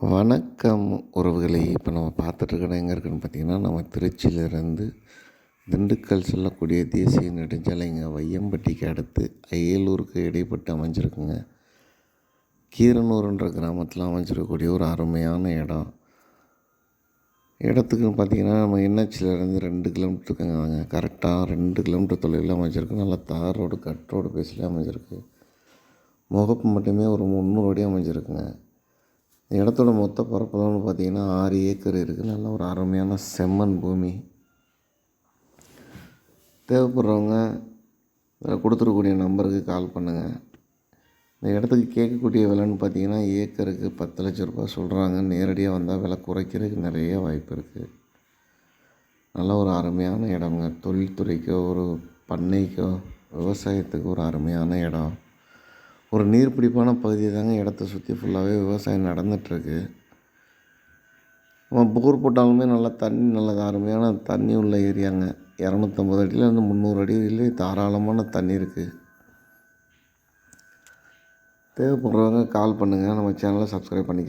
வணக்கம் உறவுகளை. இப்போ நம்ம பார்த்துட்ருக்கணும் எங்கே இருக்குன்னு பார்த்தீங்கன்னா நம்ம திருச்சியிலேருந்து திண்டுக்கல் செல்லக்கூடிய தேசிய நெடுஞ்சாலைங்க வையம்பட்டிக்கு அடுத்து அயலூருக்கு இடைப்பட்டு அமைஞ்சிருக்குங்க. கீரனூருன்ற கிராமத்தில் அமைஞ்சிருக்கக்கூடிய ஒரு அருமையான இடம். இடத்துக்கு பார்த்தீங்கன்னா நம்ம என்ஹெச்சிலேருந்து ரெண்டு கிலோமீட்டருக்குங்க வாங்க. கரெக்டாக ரெண்டு கிலோமீட்டர் தொலைவில் அமைஞ்சிருக்கு. நல்லா தார் ரோடு கட் ரோடு பேஸில் அமைஞ்சிருக்கு. முகப்பு மட்டுமே ஒரு முந்நூறு அடி அமைஞ்சிருக்குங்க. இந்த இடத்தோட மொத்த பரப்பளவுன்னு பார்த்தீங்கன்னா ஆறு ஏக்கர் இருக்குது நல்ல ஒரு அருமையான செம்மண் பூமி. தேவைப்படுறவங்க இதில் கொடுத்துருக்கூடிய நம்பருக்கு கால் பண்ணுங்கள் இந்த இடத்துக்கு கேட்கக்கூடிய விலைன்னு பார்த்தீங்கன்னா ஏக்கருக்கு பத்து லட்ச ரூபாய் சொல்கிறாங்க நேரடியாக வந்தால் விலை குறைக்கிறதுக்கு நிறைய வாய்ப்பு இருக்குது நல்ல ஒரு அருமையான இடங்க தொழில்துறைக்கோ ஒரு பண்ணைக்கோ விவசாயத்துக்கு ஒரு அருமையான இடம். ஒரு நீர்பிடிப்பான பகுதி தாங்க இடத்த சுற்றி ஃபுல்லாகவே விவசாயம் நடந்துகிட்ருக்கு நம்ம போர் போட்டாலுமே நல்லா தண்ணி நல்ல அருமையான தண்ணி உள்ள ஏரியாங்க. இரநூத்தம்பது அடியிலேருந்து முந்நூறு அடியிலே தாராளமான தண்ணி இருக்குது தேவைப்படுறவங்க கால் பண்ணுங்கள் நம்ம சேனலை சப்ஸ்கிரைப் பண்ணிக்க